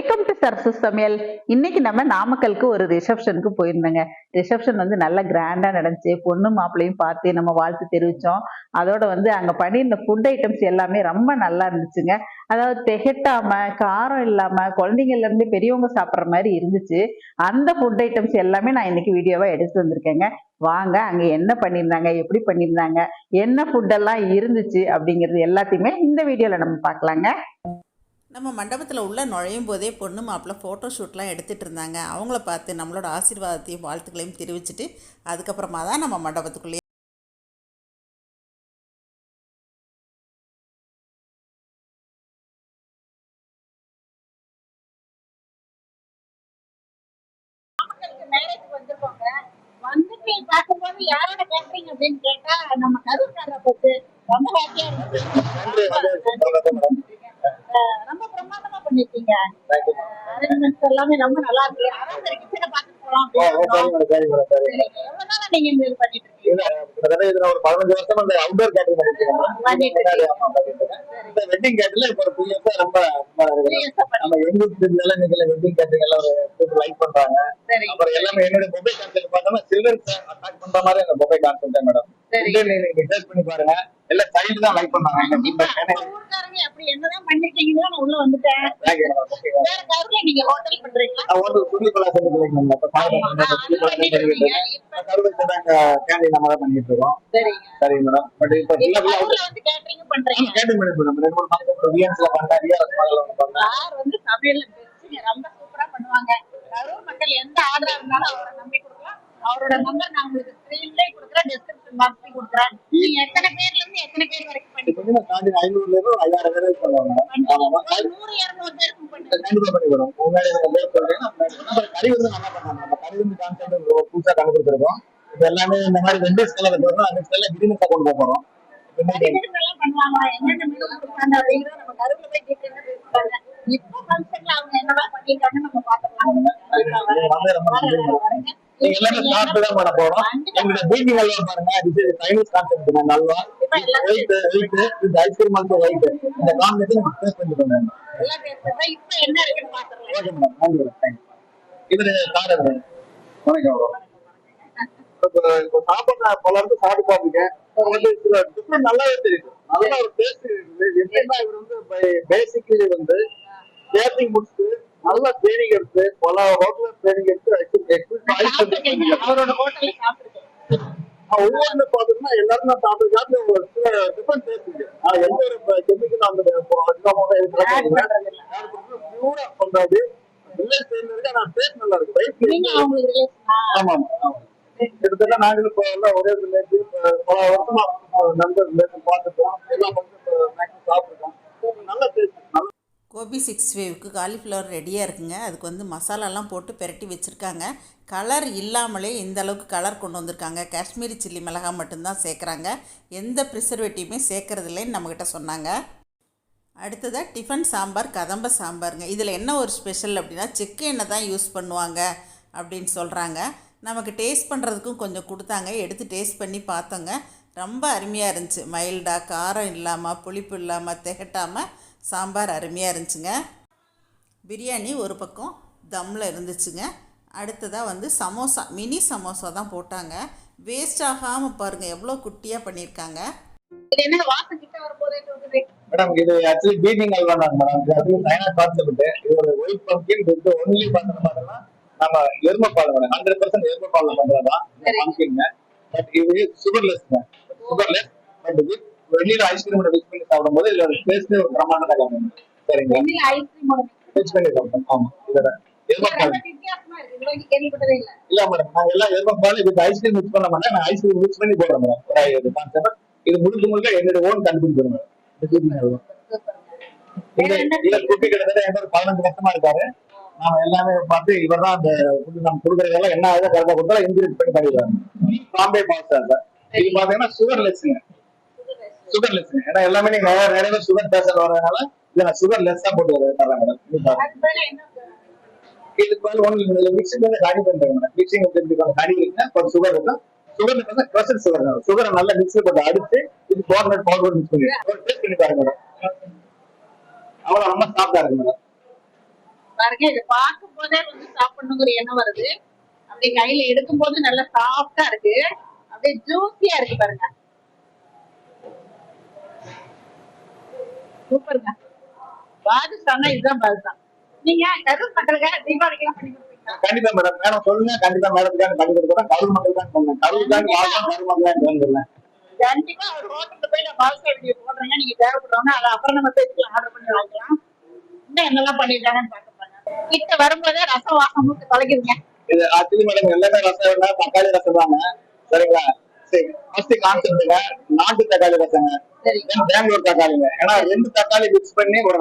Welcome to Sarasu சமையல் இன்னைக்கு நம்ம நாமக்கலுக்கு ஒரு ரிசப்ஷனுக்கு போயிருந்தோங்க. ரிசப்ஷன் வந்து நல்லா கிராண்டா நடந்துச்சு. பொண்ணு மாப்பிள்ளையும் பார்த்து நம்ம வாழ்த்து தெரிவிச்சோம். அதோட வந்து அங்க பண்ணியிருந்த ஃபுட் ஐட்டம்ஸ் எல்லாமே ரொம்ப நல்லா இருந்துச்சுங்க. அதாவது திகட்டாம காரம் இல்லாம குழந்தைங்கள்ல இருந்து பெரியவங்க சாப்பிட்ற மாதிரி இருந்துச்சு. அந்த ஃபுட் ஐட்டம்ஸ் எல்லாமே நான் இன்னைக்கு வீடியோவா எடுத்து வந்திருக்கேங்க. வாங்க அங்க என்ன பண்ணியிருந்தாங்க எப்படி பண்ணியிருந்தாங்க என்ன ஃபுட் எல்லாம் இருந்துச்சு அப்படிங்கிறது எல்லாத்தையுமே இந்த வீடியோல நம்ம பார்க்கலாங்க. நம்ம மண்டபத்தில் உள்ள நுழையும் போதே பொண்ணு மாப்பிள்ளை ஃபோட்டோ ஷூட்லாம் எடுத்துகிட்டு இருந்தாங்க. அவங்கள பார்த்து நம்மளோட ஆசீர்வாதத்தையும் வாழ்த்துக்களையும் தெரிவிச்சுட்டு அதுக்கப்புறமா தான் நம்ம மண்டபத்துக்குள்ளேயே வந்துட்டு பார்க்கும்போது யாரோட கேட்டரிங் அப்படின்னு கேட்டா நம்ம பத்தி ரொம்ப ஹாப்பியா அஹ் ரொம்ப பிரமாதமா பண்ணிருக்கீங்க. அரேஞ்ச்மெண்ட்ஸ் எல்லாமே ரொம்ப நல்லா இருக்கு. அதான் கிச்சனை பார்த்து போலாம் நீங்க இந்த இது பண்ணிட்டு இருக்கீங்க? பதினஞ்சு வருஷம் அந்த அவுட்டோர் கேட்டரிங் பண்ணிட்டு இந்த வெட்டிங் கேட்டரிங்ல இப்போ ஒரு டூ இயர்ஸா ரொம்ப நம்ம எங்க எல்லாம் இன்னைக்கு வெட்டிங் கேட்டரிங் எல்லாம் ஒரு லைக் பண்றாங்க. அப்புறம் எல்லாமே என்னோட மொபைல் கான்செப்ட் பார்த்தோம்னா சில்ட்ரன்ஸ் அட்டாக் பண்ற மாதிரி அந்த மொபைல் கான்செப்ட் மேடம். நீங்க பண்ணி பாருங்க. எல்லாம் சைல்டு தான் லைக் ஊர்க்காரங்க அப்படி என்னதான் பண்ணிருக்கீங்கன்னு நான் உள்ள வந்துட்டேன். வேற கரூர்ல நீங்க ஹோட்டல் பண்றீங்களா? வந்து சுருளி பலாசம் பண்ணிருக்கேன் இப்ப பாருங்க. சுருளி பலாசம் பண்ணிட்டு இருக்கேன் இப்ப கருவை சொன்னாங்க கேண்டீன் நம்ம தான் பண்ணிட்டு இருக்கோம். சரிங்க. சரிங்க மேடம் பட் இப்ப வந்து கேட்டரிங் பண்றீங்க? கேண்டீன் பண்ணி மேடம் ரெண்டு மூணு மாசம் விஎன்ஸ்ல மாடல் பண்ணேன் சார் வந்து சமையல்ல பெஸ்ட் ரொம்ப சூப்பரா பண்ணுவாங்க. கரூர் மக்கள் எந்த ஆர்டரா இருந்தாலும் அவரை நம்பி கொடுக்கலாம். அவரோட நம்பர் நான் உங்களுக்கு ஸ்கிரீன்லயே கொடுக்குறேன் டிஸ்கிரிப்ஷன் பாக்ஸ்லயும் கொடுக்குறேன். நீங்க எத்தனை பேர்ல இருந்து எத்தனை பேர் வரைக்கும் பண்ணி இப்போ ஐநூறுல இருந்து ஒரு ஐயாயிரம் பேர் பண்ணுவாங்க. நூறு இருநூறு பேருக்கும் பண்ணுங்க. கண்டிப்பா பண்ணி வரும் முன்னாடி நம்ம பேர் சொல்றேன் கறி வந்து நல்லா பண்ணாங்க நம்ம கறி வந்து கான்செப்ட் புதுசா கண்டுபிடிச்சிருக்கோம். இது எல்லாமே இந்த மாதிரி வெண்டிஸ் கலர் வரும் அந்த கலர் பிரியாணி கொண்டு போக போறோம். இப்போ ஃபங்க்ஷன்ல அவங்க என்னெல்லாம் பண்ணிருக்காங்கன்னு நம்ம பாத்துக்கலாம் எல்லாமே சாப்பிட்டு தான் பண்ண போறோம்? எங்களுடைய பீட்டிங் அல்வா பாருங்க. இது சைனீஸ் கான்செப்ட் நான் அல்வா ஒயிட் ஒயிட் இது ஐஸ்கிரீம் வந்து ஒயிட் இந்த காம்பினேஷன் டேஸ்ட் பண்ணி பண்ணுங்க இப்போ என்ன இருக்குன்னு பாத்துக்கலாம். ஓகே மேடம் நன்றி தேங்க்ஸ் கார் வணக்கம் மேடம் இப்போ சாப்பிட்ற பலருக்கு சாப்பிட்டு பார்த்துருக்கேன் டிஃப்ரெண்ட் நல்லாவே தெரியுது. நல்ல ஒரு டேஸ்ட் எப்படின்னா இவர் வந்து பேசிக்கலி வந்து கேட்டரிங் முடிச்சுட்டு நல்லா ட்ரைனிங் எடுத்து பல ஹோட்டல் ட்ரைனிங் எடுத்து அவரோட ஹோட்டல்ல சாப்பிட்டுருக்கேன். ஒவ்வொன்று பார்த்தீங்கன்னா எல்லாரும் சாப்பிட்டு ஒரு சில டிஃப்ரெண்ட் டேஸ்ட் எந்த ஒரு கெமிக்கல் அந்த பியூரா பண்றாது வில்லேஜ் சேர்ந்ததுக்கு நான் டேஸ்ட் நல்லா இருக்கு. ஆமா. கிட்டத்தட்ட நாங்களும் இப்போ எல்லாம் ஒரே பல வருஷமா நண்பர் பார்த்துட்டோம். வந்து மேக்ஸிமம் சாப்பிட்டுருக்கோம். நல்ல டேஸ்ட் நல்ல கோபி சிக்ஸ் ஃபைவ்க்கு காலிஃப்ளவர் ரெடியாக இருக்குங்க. அதுக்கு வந்து மசாலாலாம் போட்டு பெரட்டி வச்சுருக்காங்க. கலர் இல்லாமலே இந்த அளவுக்கு கலர் கொண்டு வந்திருக்காங்க. காஷ்மீரி சில்லி மிளகாய் மட்டும்தான் சேர்க்குறாங்க. எந்த ப்ரிசர்வேட்டிவுமே சேர்க்குறதில்லைன்னு நம்மக்கிட்ட சொன்னாங்க. அடுத்ததாக டிஃபன் சாம்பார் கதம்ப சாம்பாருங்க. இதில் என்ன ஒரு ஸ்பெஷல் அப்படின்னா செக்கு எண்ணெய் தான் யூஸ் பண்ணுவாங்க அப்படின்னு சொல்கிறாங்க நமக்கு டேஸ்ட் பண்ணுறதுக்கும் கொஞ்சம் கொடுத்தாங்க. எடுத்து டேஸ்ட் பண்ணி பார்த்தோங்க. ரொம்ப அருமையாக இருந்துச்சு. மைல்டாக காரம் இல்லாமல் புளிப்பு இல்லாமல் திகட்டாமல் சாம்பார் அருமையாக இருந்துச்சுங்க. பிரியாணி ஒரு பக்கம் தம்மில் இருந்துச்சுங்க. அடுத்ததாக வந்து சமோசா மினி சமோசா தான் போட்டாங்க. வேஸ்ட் ஆகாமல் பாருங்கள் எவ்வளோ குட்டியாக பண்ணியிருக்காங்க மேடம் இது ஆக்சுவலி பீட்டிங் அல்வா மேடம். இது அது சைனா கான்செப்ட் இது ஒரு ஒயிட் பம்கின் வித் ஒன்லி பார்த்தோம் பார்த்தோம்னா நம்ம எருமப்பால் மேடம் ஹண்ட்ரட் பர்சன்ட் எருமப்பால் பம்கின் பட் இது சுகர்லெஸ் சுகர்லெஸ் பட் வித் வெளியில ஐஸ்கிரீம் மிக்ஸ் பண்ணி சாப்பிடும்போது இதுல ஒரு டேஸ்ட் ஒரு காணும் சரிங்களா? மிக்ஸ் பண்ணி ஆமா இதோட இல்ல. மேடம் நாங்க எல்லாம் எருமப்பால் வித் ஐஸ்கிரீம் மிக்ஸ் பண்ண மாட்டேன். நான் ஐஸ்கிரீம் மிக்ஸ் பண்ணி போடுறேன் மேடம் ஒரு கான்செப்ட் இது முழுக்க முழுக்க என்னோட ஓன் கண்டுபிடிக்கிறோம் மேடம் குட்டி கிட்டத்தட்ட ஒரு பதினஞ்சு வருஷமா இருக்காரு. நாம எல்லாமே பார்த்து இவர் தான் அந்த food நம்ம கொடுக்குறதெல்லாம் என்ன ஆகுதோ கரெக்டா கொடுத்தா இன்கிரீஸ் பண்ணி பண்ணிடுவாங்க பாம்பே சார். இது பாத்தீங்கன்னா சுகர் லெஸ்ஸுங்க சுகர் லெஸ்ஸுங்க ஏன்னா எல்லாமே நீங்க நிறைய பேர் சுகர் பேஷண்ட் வரதுனால இதை நான் சுகர் லெஸ்ஸா போட்டு வரேன் மேடம் இதுக்கு மேல ஒன்று மிக்சிங் வந்து ஹனி பண்றாங்க மேடம் மிக்சிங் தெரிஞ்சுக்கோங்க ஹனி இருக்குன்னா கொஞ்சம் சுகர் இருக்கும். சுகர் வந்து க்ரஷர் சுகர் சுகரை நல்லா மிக்ஸ் போட்டு அடிச்சு இது கோர்னட் பவுடர் மிக்ஸ் பண்ணி டேஸ்ட் பண்ணி பாருங்க மேடம் அவ்வளவு ரொம்ப சாப்பிட்டா இருக்கு மேடம் பாருங்க இதை பார்க்கும் போதே வந்து சாப்பிடணுங்கிற எண்ணம் வருது. அப்படியே கையில எடுக்கும் போது நல்லா சாஃப்டா இருக்கு. அப்படியே ஜூஸியா இருக்கு பாருங்க. சூப்பருங்க பாதுஷானா இதுதான் பாதுஷா நீங்க கரூர் மக்களுக்காக தீபாவளிக்கு பண்ணி கொடுப்பீங்களா? கண்டிப்பா மேடம் மேடம் சொல்லுங்க. கண்டிப்பா மேடத்துக்காக பண்ணி கொடுக்குறோம் கரூர் மக்கள் தான் சொன்னேன் கரூருக்காக வாழ்க்கை கரூர் மக்கள் தான் சொல்லுங்க. கண்டிப்பா ஒரு ஹோட்டலுக்கு போய் நான் பாதுஷா வீடியோ போடுறேங்க. நீங்க தேவைப்படுறவங்க அதை அப்புறம் நம்ம பேஜ்ல ஆர்டர் பண்ணி வாங்கிக்கலாம். இன்னும் என்னெல்லாம் பண்ணிருக்காங்கன்னு பாத்துப்பாங்க கிட்ட வரும்போதே ரசம் வாசம் மூக்கு தொலைக்குதுங்க. இது ஆக்சுவலி மேடம் எல்லாமே ரசம் இல்ல தக்காளி ரசம் தாங்க. சரிங்களா? சரி ஃபர்ஸ்ட் கான்செப்ட்டுங்க நாட்டு தக்காளி ரசங்க. பெங்களூர் தக்காளிங்க. ஏன்னா ரெண்டு தக்காளி மிக்ஸ் பண்ணி ஒரு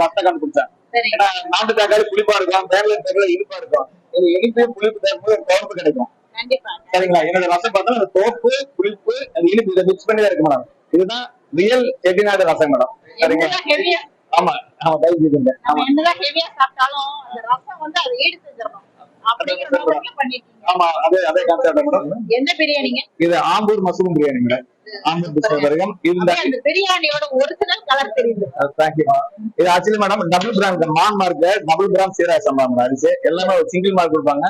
சரி. ஏன்னா நாட்டு தக்காளி புளிப்பா இருக்கும் பெங்களூர் தக்காளி இனிப்பா இருக்கும். இது இனிப்பு புளிப்பு தரும்போது ஒரு குழம்பு கிடைக்கும். சரிங்களா? என்னோட ரசம் பார்த்தா அந்த தோப்பு புளிப்பு அந்த இனிப்பு இதை மிக்ஸ் பண்ணி தான் இருக்கு மேடம் இதுதான் ரியல் செட்டிநாடு ரசம் மேடம் ஹெவியா ஆமா ஆமா தைச்சிருக்கேன் நம்ம என்னதான் ஹெவியா சாப்பிட்டாலும் அந்த ரசம் வந்து அதை ஈடு செஞ்சிடணும் ஆமா அதே அதே கான்செப்ட் மேடம் என்ன பிரியாணிங்க? இது ஆம்பூர் மஷ்ரூம் பிரியாணி மேடம். எல்லாமே ஒரு சிங்கிள் மார்க் கொடுப்பாங்க.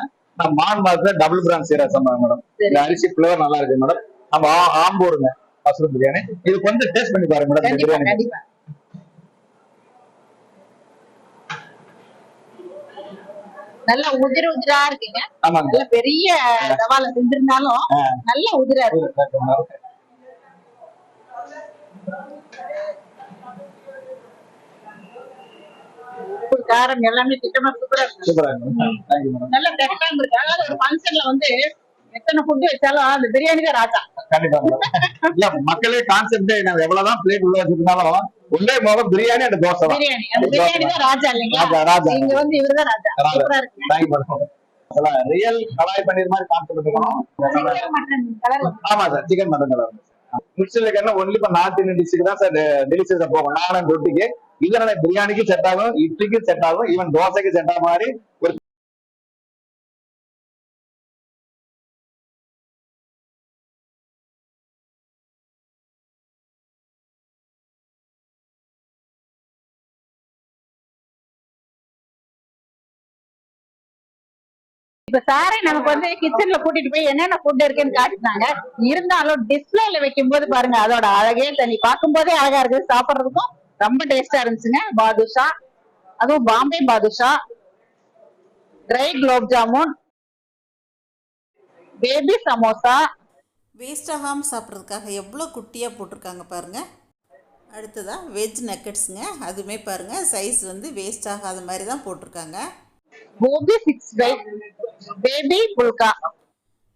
மான் மார்க்ல டபுள் பிராண்ட் சீரா சம்பா மேடம். இந்த அரிசி ஃபிளவர் நல்லா இருக்கு மேடம் நம்ம ஆம்பூருங்க மஷ்ரூம் பிரியாணி. இது கொஞ்சம் டேஸ்ட் பண்ணி பாருங்க மேடம் பிரியாணி. நல்ல உதிர உதிரா இருக்குங்க. நல்ல பெரிய தவால செஞ்சிருந்தாலும். நல்ல உதிரா இருக்கு. காரம் எல்லாமே திட்டமா சூப்பரா இருக்கு. நல்ல டெஸ்டா இருக்கு அதாவது ஒரு ஃபங்க்ஷன்ல வந்து எத்தனை ஃபுட் வச்சாலும் அந்த பிரியாணி ராஜா. கண்டிப்பா மக்களே கான்செப்டே நம்ம எவ்வளவுதான் பிளேட் உள்ள வச்சிருந்தாலும் ஒன்றே முகம் பிரியாணி அந்த தோசை பிரியாணி. அந்த பிரியாணி தான். ராஜா இல்லைங்களா? ராஜா இங்க வந்து இவர்தான் ராஜா. சூப்பரா இருக்கு. Thank you madam real kadai paneer மாதிரி கான்செப்ட் இருக்கணும் ஆமா sir chicken mutton colour only இப்ப நார்த் இந்தியன் தான் சார் டெலிஷியஸா போகும். நானும் ரொட்டிக்கு இதனால பிரியாணிக்கு செட் ஆகும் இட்லிக்கு செட் ஆகும் ஈவன் தோசைக்கு செட் ஆகும் மாதிரி ஒரு இப்ப சாரே நமக்கு வந்து கிச்சன்ல கூட்டிட்டு போய் என்னென்ன ஃபுட் இருக்குன்னு காட்டினாங்க. இருந்தாலும் டிஸ்பிளேல வைக்கும் போது பாருங்க அதோட அழகே தனி பார்க்கும் போதே அழகா இருக்கு சாப்பிடுறதுக்கும் ரொம்ப டேஸ்டா இருந்துச்சுங்க. பாதுஷா. அதுவும் Bombay badusha. Try gulab jamun baby samosa waste ஆகாமல் சாப்பிட்றதுக்காக எவ்வளோ குட்டியாக போட்டிருக்காங்க பாருங்கள் அடுத்ததாக வெஜ் நக்கெட்ஸுங்க அதுவுமே பாருங்கள் சைஸ் வந்து வேஸ்ட் ஆகாத மாதிரி தான் போட்டிருக்காங்க. கோபி சிக்ஸ் பேபி புல்கா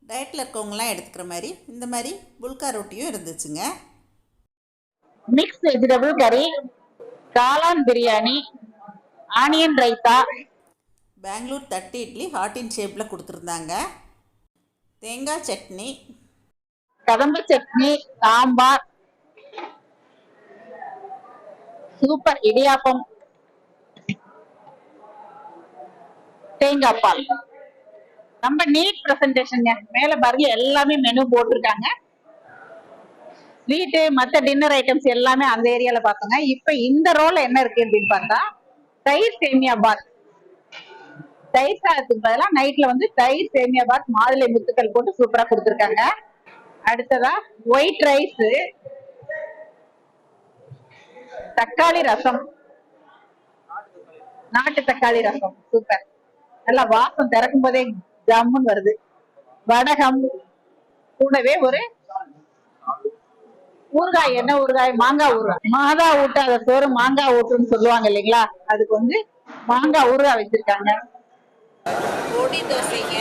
டயட்டில் இருக்கவங்களாம் எடுத்துக்கிற மாதிரி இந்த மாதிரி புல்கா ரொட்டியும் இருந்துச்சுங்க. மிக்ஸ் வெஜிடபிள் கறி காளான் பிரியாணி ஆனியன் ரைத்தா பெங்களூர் தட்டு இட்லி ஹாட் இன் ஷேப்பில் கொடுத்துருந்தாங்க. தேங்காய் சட்னி. கதம்ப சட்னி சாம்பார். சூப்பர் இடியாப்பம். தேங்காய் பால். ரொம்ப நீட் பிரசன்டேஷன்ங்க மேல பாருங்க எல்லாமே மெனு போட்டிருக்காங்க. ஸ்வீட்டு மற்ற டின்னர் ஐட்டம்ஸ் எல்லாமே அந்த ஏரியால பார்த்தோங்க. இப்ப இந்த ரோல என்ன இருக்கு அப்படின்னு பார்த்தா தயிர் சேமியா பாத். தயிர் சாதத்துக்கு பதிலாக நைட்ல வந்து தயிர் சேமியா பாத் மாதுளை முத்துக்கள் போட்டு சூப்பரா கொடுத்துருக்காங்க. அடுத்ததா ஒயிட் ரைஸ் தக்காளி ரசம். நாட்டு தக்காளி ரசம். சூப்பர் நல்லா வாசம் திறக்கும் போதே ஜம்முன்னு வருது. வடகம் கூடவே ஒரு ஊறுகாய் என்ன ஊறுகாய்? மாங்காய் ஊறுகாய். மாதா ஊட்டாத சோறு மாங்காய் ஊட்டுன்னு சொல்லுவாங்க இல்லைங்களா? அதுக்கு வந்து மாங்காய் ஊறுகாய் வச்சிருக்காங்க. பொடி தோசைங்க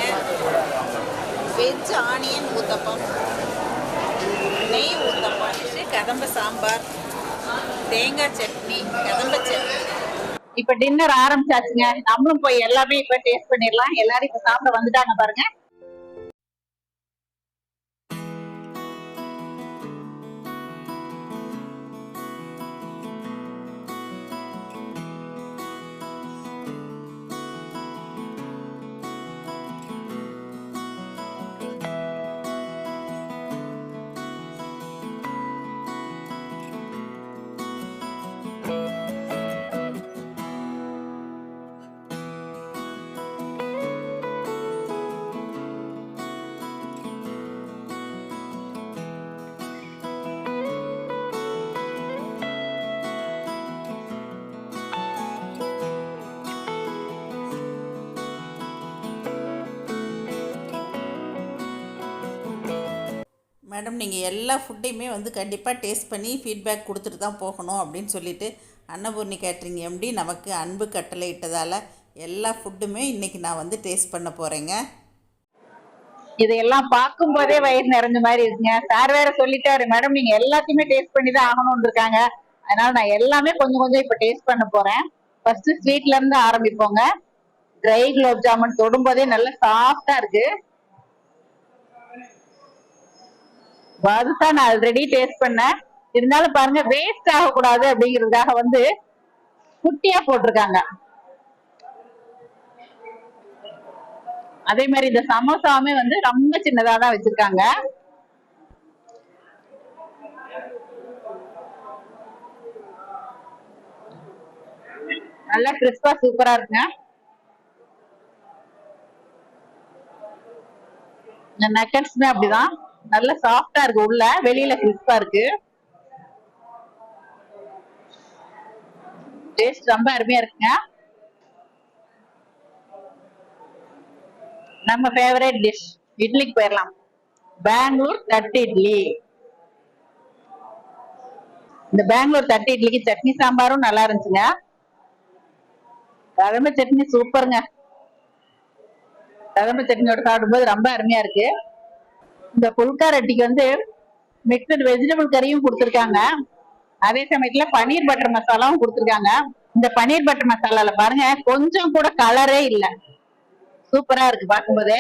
வெஜ் ஆனியன் ஊத்தப்பம் நெய் ஊத்தப்பம் கதம்ப சாம்பார் தேங்காய் சட்னி கதம்ப சட்னி. இப்ப டின்னர் ஆரம்பிச்சாச்சுங்க. நம்மளும் போய் எல்லாமே இப்ப டேஸ்ட் பண்ணிடலாம். எல்லாரும் இப்ப சாப்பிட வந்துட்டாங்க பாருங்க. மேடம் நீங்கள் எல்லா ஃபுட்டையுமே வந்து கண்டிப்பாக டேஸ்ட் பண்ணி ஃபீட்பேக் கொடுத்துட்டு தான் போகணும் அப்படின்னு சொல்லிட்டு அன்னபூர்ணி கேட்ரிங் எம்டி நமக்கு அன்பு கட்டளை இட்டதால் எல்லா ஃபுட்டுமே இன்றைக்கி நான் வந்து டேஸ்ட் பண்ண போகிறேங்க இதையெல்லாம் பார்க்கும் போதே வயிறு நிறைஞ்ச மாதிரி இருக்குங்க. சார் வேற சொல்லிட்டாரு மேடம் நீங்க எல்லாத்தையுமே டேஸ்ட் பண்ணி தான் ஆகணும்னு இருக்காங்க. அதனால நான் எல்லாமே கொஞ்சம் கொஞ்சம் இப்ப டேஸ்ட் பண்ண போறேன். ஃபர்ஸ்ட் ஸ்வீட்ல இருந்து ஆரம்பிப்போங்க. ட்ரை குலோப் ஜாமுன் தொடும்போதே நல்ல சாஃப்டா இருக்கு. அதுதான் நான் ஆல்ரெடி டேஸ்ட் பண்ணேன். இருந்தாலும் பாருங்க வேஸ்ட் ஆகக்கூடாது அப்படிங்கிறதுக்காக வந்து குட்டியா போட்டிருக்காங்க. அதே மாதிரி இந்த சமோசாவுமே வந்து ரொம்ப சின்னதா தான் வச்சிருக்காங்க. நல்லா கிறிஸ்பா சூப்பரா இருக்குங்க. இந்த நக்கட்ஸ்மே அப்படிதான். நல்ல சாஃப்டா இருக்கு உள்ள. வெளியில கிறிஸ்பா இருக்கு. டேஸ்ட் ரொம்ப அருமையா இருக்குங்க. நம்ம ஃபேவரட் டிஷ் இட்லிக்கு போயிடலாம் பெங்களூர் தட்டு இட்லி. இந்த பெங்களூர் தட்டு இட்லிக்கு சட்னி சாம்பாரும் நல்லா இருந்துச்சுங்க. கதம்ப சட்னி சூப்பருங்க கதம்ப சட்னியோட சாப்பிடும்போது ரொம்ப அருமையா இருக்கு. இந்த புல்காரட்டிக்கு வந்து மிக்சட் வெஜிடபிள் கறியும் கொடுத்துருக்காங்க. அதே சமயத்துல பன்னீர் பட்டர் மசாலாவும் கொடுத்துருக்காங்க. இந்த பன்னீர் பட்டர் மசாலால பாருங்க கொஞ்சம் கூட கலரே இல்ல. சூப்பரா இருக்கு பார்க்கும்போது.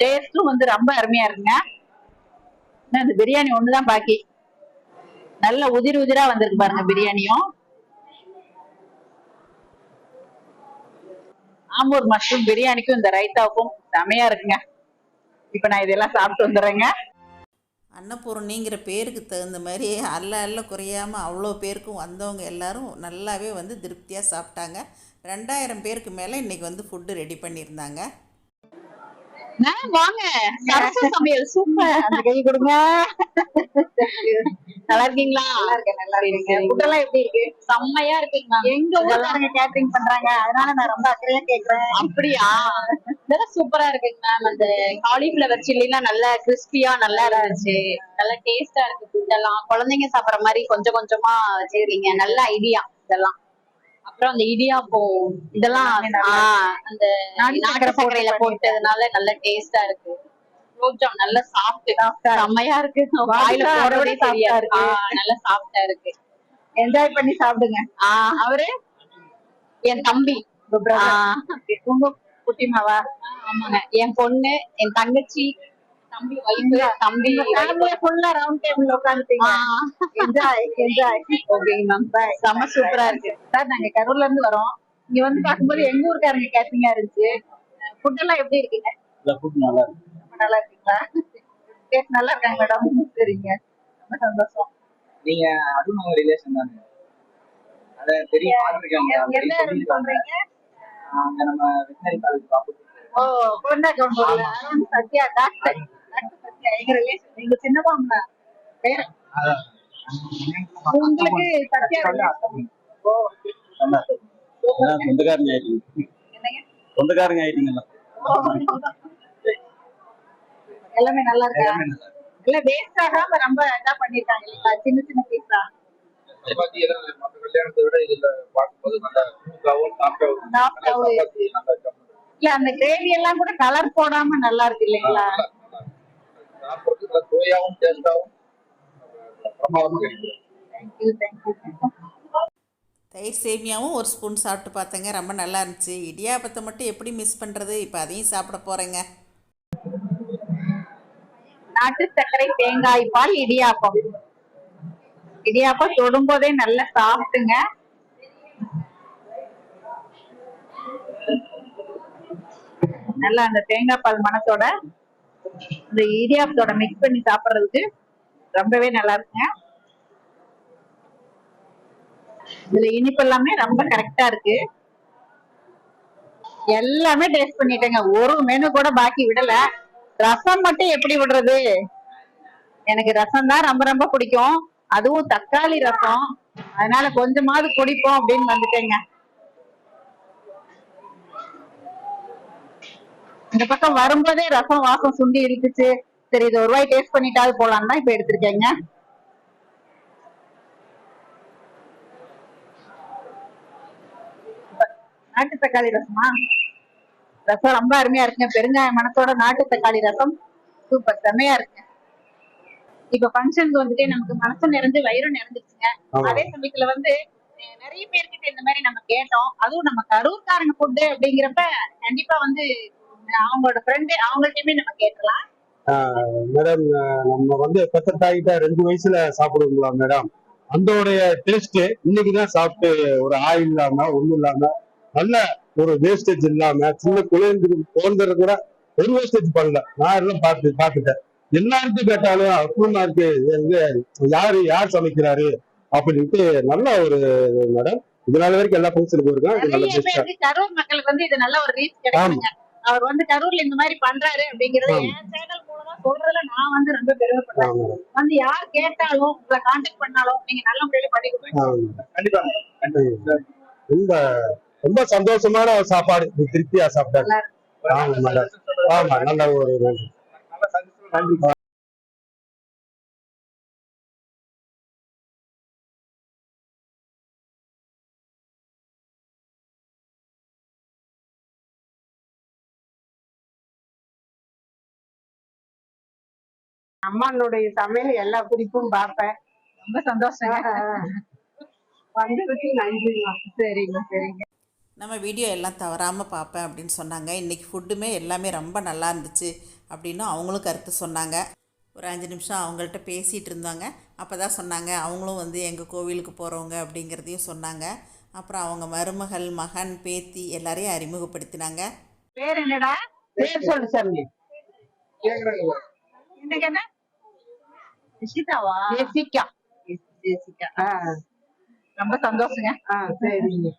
டேஸ்டும் வந்து ரொம்ப அருமையா இருக்குங்க. இந்த பிரியாணி ஒண்ணுதான் பாக்கி. நல்ல உதிர் உதிரா வந்திருக்கு பாருங்க பிரியாணியும். ஆம்பூர் மஷ்ரூம் பிரியாணிக்கும் இந்த ரைத்தாவுக்கும் செமையா இருக்குங்க. இப்போ நான் இதெல்லாம் சாப்பிட்டு வந்துடுறேங்க. அன்னபூர்ணிங்கிற பேருக்கு தகுந்த மாதிரி அல்ல அல்ல குறையாமல் அவ்வளோ பேருக்கும் வந்தவங்க எல்லாரும் நல்லாவே வந்து திருப்தியாக சாப்பிட்டாங்க. ரெண்டாயிரம் பேருக்கு மேலே இன்றைக்கி வந்து ஃபுட்டு ரெடி பண்ணியிருந்தாங்க. வாங்க. சரசு சமையல். சூப்பர் அந்த கை கொடுங்க. நல்லா இருக்கீங்களா? நல்லா இருக்கேன் நல்லா இருக்கேன். ஃபுட் எல்லாம் எப்படி இருக்கு? செம்மையா இருக்குங்க எங்க ஊர்ல கேட்டரிங் பண்றாங்க. அதனால நான் ரொம்ப அக்கறையா கேக்குறேன். அப்படியா? இதெல்லாம் சூப்பரா இருக்குங்க மேம் அந்த காலிஃபிளவர் சில்லிலாம் நல்லா கிறிஸ்பியா நல்லா இருந்துச்சு. நல்லா டேஸ்டா இருக்கு ஃபுட் எல்லாம். குழந்தைங்க சாப்பிடுற மாதிரி கொஞ்சம் கொஞ்சமா வச்சிருக்கீங்க நல்ல ஐடியா இதெல்லாம். அப்புறம் அந்த இடியாப்பம் இதெல்லாம் அந்த நாட்டு சர்க்கரையில போட்டதுனால நல்ல டேஸ்டா இருக்கு. குலோப்ஜாம் நல்ல சாப்பிட்டு செம்மையா இருக்கு. வாயில தெரியாது. சாப்பிட்டா இருக்கு. நல்லா சாப்பிட்டா இருக்கு. என்ஜாய் பண்ணி சாப்பிடுங்க. அவரு? என் தம்பி. உங்க குட்டிமாவா ஆமாங்க. என் பொண்ணு என் தங்கச்சி தம்பி தம்பி ஃபேமிலியா ஃபுல்லா ரவுண்ட் டேபிள்ல என்ஜாய் என்ஜாய் மேம் செம்ம சூப்பரா இருக்கு. சார் நாங்க கரூர்ல இருந்து வரோம். இங்க வந்து பார்க்கும்போது எங்க ஊருக்காரங்க கேட்டரிங்கா இருந்துச்சு. ஃபுட் எல்லாம் எப்படி இருக்குங்க? இல்ல ஃபுட் நல்லா இருக்கு. ரொம்ப நல்லா இருக்குங்களா? டேஸ்ட் நல்லா இருக்காங்க மேடம் சரிங்க. ரொம்ப சந்தோஷம். நீங்க அதுவும் நம்ம ரிலேஷன் தானே? அத தெரியும் பார்த்துருக்காங்க எந்த இடம்னு சொல்றீங்க? அங்க நம்ம வெட்டினரி காலேஜ் ஆப்போசிட் ஓ கொண்டா அருண் சத்யா டாக்டர். எங்க ரிலேஷன் எங்க உங்களுக்கு சத்யா relation. ஓ சொந்தக்காரங்க ஆயிட்டீங்க. என்னங்க? சொந்தக்காரங்க ஆயிட்டீங்களா எல்லாமே. நல்லா இருக்கா. இல்ல வேஸ்ட் ஆகாம ரொம்ப இதா பண்ணிருக்காங்க இல்லைங்களா? சின்ன சின்ன பீஸா இல்ல அந்த கிரேவி எல்லாம் கூட கலர் போடாம நல்லா இருக்கு இல்லைங்களா? சாப்பிட்றதுக்கு நல்லா சுவையாவும் டேஸ்டாவும் பிரமாதமா கிடைக்கும். தேங்க்யூ தேங்க்யூ தயிர் சேமியாவும் ஒரு ஸ்பூன் சாப்பிட்டு பார்த்தேங்க. ரொம்ப நல்லா இருந்துச்சு. இடியாப்பத்தை மட்டும் எப்படி மிஸ் பண்ணுறது இப்போ அதையும் சாப்பிட போகிறேங்க நாட்டு சர்க்கரை தேங்காய் பால் இடியாப்பம். இடியாப்பம் தொடும்போதே நல்ல சாப்பிட்டுங்க நல்லா அந்த தேங்காய் பால் மணத்தோட இந்த இடியாப்பத்தோட மிக்ஸ் பண்ணி சாப்பிடுறதுக்கு ரொம்பவே நல்லா இருக்குங்க. இதுல இனிப்பு எல்லாமே ரொம்ப கரெக்டா இருக்கு. எல்லாமே டேஸ்ட் பண்ணிட்டேங்க. ஒரு மெனு கூட பாக்கி விடல. ரசம் மட்டும் எப்படி விடுறது? எனக்கு ரசம் தான் ரொம்ப ரொம்ப பிடிக்கும். அதுவும் தக்காளி ரசம். அதனால கொஞ்சமாவது குடிப்போம் அப்படின்னு வந்துட்டேங்க. இந்த பக்கம் வரும்போதே ரசம் வாசம் சுண்டி இழுத்துச்சு சரி இது ஒரு வாய் டேஸ்ட் பண்ணிட்டாவது போலாம் தான் இப்ப எடுத்திருக்கேங்க. நாட்டு தக்காளி ரசமா? ரசம் ரொம்ப அருமையா இருக்குங்க. பெருங்காய மனத்தோட நாட்டு தக்காளி ரசம். சூப்பர் செமையா இருக்கு இப்ப ஃபங்க்ஷனுக்கு வந்துட்டு நமக்கு மனசும் நிறைஞ்சு வயிறும் நிறைஞ்சிருச்சுங்க. அதே சமயத்துல வந்து நிறைய பேர்கிட்ட இந்த மாதிரி நம்ம கேட்டோம். அதுவும் நம்ம கரூர்காரங்க ஃபுட்டு அப்படிங்கிறப்ப கண்டிப்பா வந்து அவங்களோட ஃப்ரெண்டு அவங்கள்ட்டயுமே நம்ம கேட்கலாம். மேடம் நம்ம வந்து பெத்த தாயிட்ட ரெண்டு வயசுல சாப்பிடுவோங்களா மேடம் அந்தோடைய டேஸ்ட் இன்னைக்கு தான் சாப்பிட்டு ஒரு ஆயில் இல்லாம ஒண்ணும் இல்லாம நல்ல ஒரு வேஸ்டேஜ் இல்லாம சின்ன குழந்தைக்கு குழந்தை கூட ஒரு வேஸ்டேஜ் பண்ணல. நான் எல்லாம் பார்த்து பார்த்துட்டேன். எல்லாருக்கும் கேட்டாலும் அப்புறமா இருக்கு யாரு யார் சமைக்கிறாரு அப்படின்ட்டு நல்ல ஒரு மேடம் இதனால வரைக்கும் எல்லா ஃபங்க்ஷனுக்கு இருக்கேன் இது நல்ல பெஸ்டா மக்களுக்கு வந்து இது நல்ல ஒரு ரீச் கிடைக்குங்க அவர் வந்து கரூர்ல இந்த மாதிரி பண்றாரு அப்படிங்கறது. என் சேனல் மூலமா சொல்றதுல நான் வந்து ரொம்ப பெருமைப்படுறேன் வந்து யார் கேட்டாலும் உங்களை கான்டாக்ட் பண்ணாலும் நீங்க நல்ல முறையில பண்ணி கொடுங்க கண்டிப்பா. மேடம் கண்டிப்பா. ரொம்ப ரொம்ப சந்தோஷமான ஒரு சாப்பாடு. திருப்தியா சாப்பிட்டாரு ஆமா மேடம். ஆமா நல்ல ஒரு நன்றி அம்மானுடைய சமையல் எல்லா குறிப்பும் பார்ப்பேன். ரொம்ப சந்தோஷம் வந்ததுக்கு நன்றிமா சரிங்க சரிங்க. நம்ம வீடியோ எல்லாம் தவறாமல் பார்ப்பேன் அப்படின்னு சொன்னாங்க. இன்றைக்கி ஃபுட்டுமே எல்லாமே ரொம்ப நல்லா இருந்துச்சு அப்படின்னு அவங்களும் கருத்து சொன்னாங்க. ஒரு அஞ்சு நிமிஷம் அவங்கள்ட்ட பேசிகிட்டு இருந்தாங்க. அப்போ தான் சொன்னாங்க அவங்களும் வந்து எங்கள் கோவிலுக்கு போகிறவங்க அப்படிங்கிறதையும் சொன்னாங்க. அப்புறம் அவங்க மருமகள் மகன் பேத்தி எல்லாரையும் அறிமுகப்படுத்தினாங்க. பேர் என்னடா? பேர் சொல்லு சாமி என்ன? ஜெசிகாவா ஜெசிகா ஜெசிகா ரொம்ப சந்தோஷங்க சரிங்க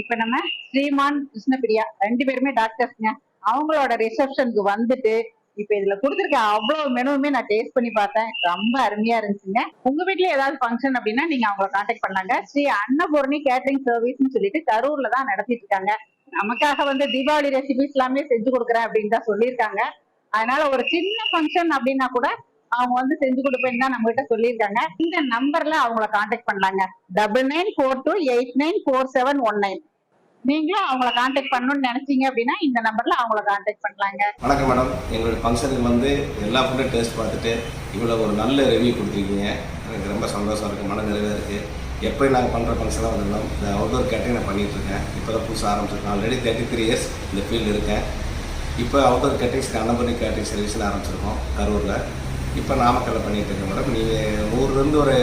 இப்ப நம்ம ஸ்ரீமான் கிருஷ்ணபிரியா ரெண்டு பேருமே டாக்டர்ஸ்ங்க அவங்களோட ரிசப்ஷனுக்கு வந்துட்டு இப்ப இதுல கொடுத்துருக்க அவ்வளவு மெனுவுமே நான் டேஸ்ட் பண்ணி பார்த்தேன். ரொம்ப அருமையா இருந்துச்சுங்க. உங்க வீட்ல ஏதாவது ஃபங்க்ஷன் அப்படின்னா நீங்க அவங்கள காண்டாக்ட் பண்ணாங்க. ஸ்ரீ அன்னபூர்ணி கேட்டரிங் சர்வீஸ்னு சொல்லிட்டு கரூர்ல தான் நடத்திட்டு இருக்காங்க. நமக்காக வந்து தீபாவளி ரெசிபிஸ் எல்லாமே செஞ்சு கொடுக்குறேன் அப்படின்னு தான் சொல்லியிருக்காங்க. அதனால ஒரு சின்ன ஃபங்க்ஷன் அப்படின்னா கூட அவங்க வந்து செஞ்சு கொடுப்பேன்னு தான் நம்ம கிட்ட சொல்லியிருக்காங்க. இந்த நம்பர்ல அவங்கள காண்டாக்ட் பண்ணலாங்க. Double nine four two eight nine four seven one nine நீங்களும் அவங்கள காண்டாக்ட் பண்ணணும்னு நினைச்சீங்க அப்படின்னா இந்த நம்பர்ல அவங்கள காண்டாக்ட் பண்ணலாங்க. வணக்கம் மேடம் எங்களோட ஃபங்க்ஷனுக்கு வந்து எல்லா ஃபுட்டும் டேஸ்ட் பார்த்துட்டு இவ்வளோ ஒரு நல்ல ரிவ்யூ கொடுத்துருக்கீங்க. எனக்கு ரொம்ப சந்தோஷம் இருக்குது மன நிறைவாக இருக்குது எப்படி நாங்கள் பண்ணுற ஃபங்க்ஷனாக வந்திருந்தோம் இந்த அவுட்டோர் கேட்டரிங் நான் பண்ணிட்டு இருக்கேன். இப்போ தான் புதுசாக ஆரம்பிச்சிருக்கேன். ஆல்ரெடி தேர்ட்டி த்ரீ இயர்ஸ் இந்த ஃபீல்டு இருக்கேன். இப்போ அவுட்டோர் கேட்டரிங்ஸ் கண்ணபுரி கேட்டரிங் சர்வீஸில் ஆரம்பிச்சிருக்கோம் கரூரில். இப்போ நாமக்கல்ல பண்ணிகிட்டு இருக்கேன் மேடம் நீங்கள் நூறுலேருந்து ஒரு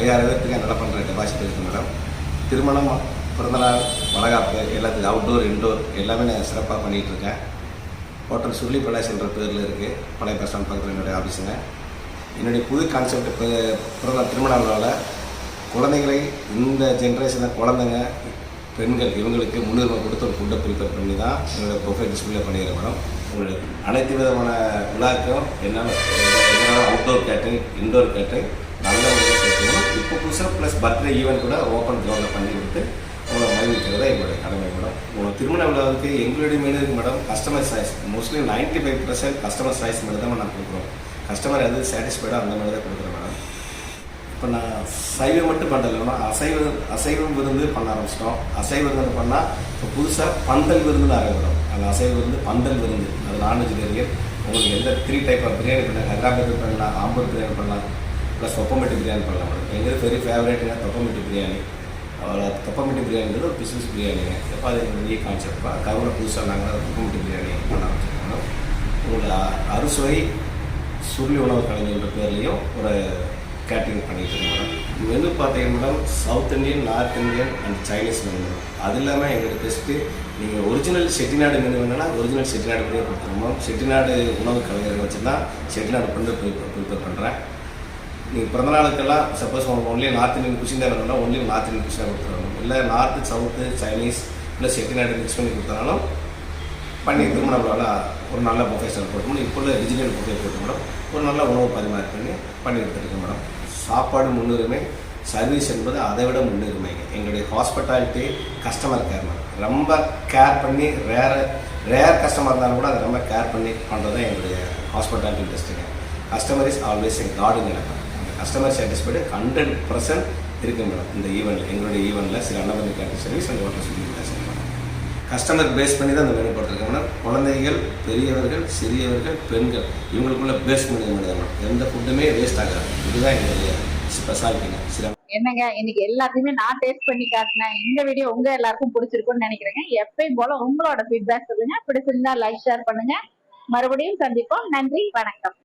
ஐயாயிரம் பேர்த்துக்கு என்னால் பண்ணுற டெபாசிட் இருக்குது மேடம் திருமணம் பிறந்தநாள் வளகாப்பு எல்லாத்துக்கும் அவுட்டோர் இன்டோர் எல்லாமே நான் சிறப்பாக பண்ணிகிட்ருக்கேன் ஹோட்டல் சுருளி பிரகாஷ்ன்ற பேரில் இருக்குது பழைய பஸ் ஸ்டாண்ட் பக்கத்தில் என்னுடைய ஆஃபீஸுங்க என்னுடைய புது கான்செப்ட் பிறந்த திருமண விழாவில் குழந்தைகளை இந்த ஜென்ரேஷனில் குழந்தைங்க பெண்கள் இவங்களுக்கு முன்னுரிமை கொடுத்து ஒரு ஃபுட்டை ப்ரிப்பேர் பண்ணி தான் என்னோடய ப்ரொஃபைல் டிஸ்பிளே பண்ணிடுறேன் மேடம் உங்களுக்கு அனைத்து விதமான விழாக்கும் என்னென்ன அவுட்டோர் கேட்டரிங் இன்டோர் கேட்டரிங் நல்ல முறையில் கேட்கணும் இப்போ புதுசாக ப்ளஸ் பர்த்டே ஈவெண்ட் கூட ஓப்பன் கிரௌண்டில் பண்ணி கொடுத்து உங்களை மகிழ்விக்கிறது தான் எங்களுடைய கடமை மேடம் உங்கள் திருமண விழாவுக்கு எங்களுடைய மீது madam customer choice mostly ninety five percent customer choice மட்டும் தான் நான் கொடுக்குறோம். கஸ்டமர் எது சாட்டிஸ்ஃபைடாக அந்த மாதிரி தான் கொடுக்குறேன் மேடம் இப்போ நான் சைவம் மட்டும் பண்ணலைன்னா அசைவ அசைவம் விருந்து பண்ண ஆரம்பிச்சிட்டோம். அசைவ விருந்து பண்ணால் இப்போ புதுசாக பந்தல் விருந்துன்னு ஆரம்பிக்கிறோம். அந்த அசைவ விருந்து பந்தல் விருந்து. அது நான்வெஜ் வெஜிடேரியன் உங்களுக்கு எந்த த்ரீ டைப் ஆஃப் பிரியாணி பண்ணலாம் ஹைதராபாத் பண்ணலாம் ஆம்பூர் பிரியாணி பண்ணலாம் ப்ளஸ் தொப்பமெட்டி பிரியாணி பண்ணலாம். மேடம் எங்களுக்கு வெரி ஃபேவரேட்டுங்க தொப்பமெட்டி பிரியாணி அவ்வளோ தொப்பமிட்டு பிரியாணிங்கிறது ஒரு பிஸ்னஸ் பிரியாணிங்க இப்போ அது எங்களுக்கு பெரிய கான்செப்டாக கவலை புதுசாக நாங்கள் தொப்பமெட்டி பிரியாணி பண்ண ஆரம்பிச்சிருக்கோம். உங்களோட அறுசுவை சுருளி உணவு கலைஞர்ன்ற பேர்லேயும் ஒரு கேட்டரிங் பண்ணிட்டு இருக்கோம் மேடம் மெனு பார்த்தீங்கன்னா madam south Indian north Indian and Chinese menu அது இல்லாமல் எங்களுக்கு பெஸ்ட்டு நீங்கள் ஒரிஜினல் செட்டிநாடு மெனு வேணுன்னா ஒரிஜினல் செட்டிநாடு பண்ணி கொடுத்துருவோம் செட்டிநாடு உணவு கலைஞர் வச்சு தான் செட்டிநாடு பண்ணி ப்ரிப்பேர் பண்ணுறேன் நீங்கள் பிறந்த நாளுக்கெல்லாம் சப்போஸ் உங்களுக்கு ஒன்லி நார்த் இந்தியன் குஷின் தான் வேணும்னா ஒன்லி நார்த் இந்தியன் குஷினாக கொடுத்துருவோம் இல்லை நார்த்து சவுத்து சைனீஸ் இல்லை செட்டிநாடு மிக்ஸ் பண்ணி கொடுத்தாலும் பண்ணி திரும்ப விழாவில் ஒரு நல்ல புஃபே ஸ்டால் போட்டு இப்போ உள்ள டிஜிட்டல் புஃபே போட்டு மேடம் ஒரு நல்ல உணவு பரிமாறி பண்ணி பண்ணி கொடுத்துருக்கேன் மேடம். சாப்பாடு முன்னுரிமை சர்வீஸ் என்பது அதை விட முன்னுரிமைங்க எங்களுடைய ஹாஸ்பிட்டாலிட்டி கஸ்டமர் கேர் ரொம்ப கேர் பண்ணி ரேர் ரேர் கஸ்டமர் இருந்தாலும் கூட அதை ரொம்ப கேர் பண்ணி பண்ணுறது தான் எங்களுடைய hospitality இண்டஸ்ட்ரிங்க customer is always a god நடக்கும் அந்த கஸ்டமர் சாட்டிஸ்ஃபைடு ஹண்ட்ரட் பர்சன்ட் இருக்கு மேடம் இந்த ஈவெண்ட்டில் எங்களுடைய ஈவெண்ட்டில் சில Annapathi catering service and hotel சொல்லி கஸ்டமர் பேஸ் பண்ணி தான் அந்த மெனு போட்டிருக்கேன் மேடம் குழந்தைகள் பெரியவர்கள் சிறியவர்கள் பெண்கள் இவங்களுக்குள்ள பேஸ் மெனு மேடம் எந்த ஃபுட்டுமே வேஸ்ட் ஆகாது. இதுதான் எங்களுடைய ஸ்பெஷாலிட்டிங்க சில என்னங்க இன்னைக்கு எல்லாத்தையுமே நான் டேஸ்ட் பண்ணி காட்டினேன். இந்த வீடியோ உங்க எல்லாருக்கும் பிடிச்சிருக்கும்னு நினைக்கிறேங்க. எப்பயும் போல உங்களோட ஃபீட்பேக் சொல்லுங்க. பிடிச்சிருந்தா லைக் ஷேர் பண்ணுங்க. மறுபடியும் சந்திப்போம். நன்றி வணக்கம்.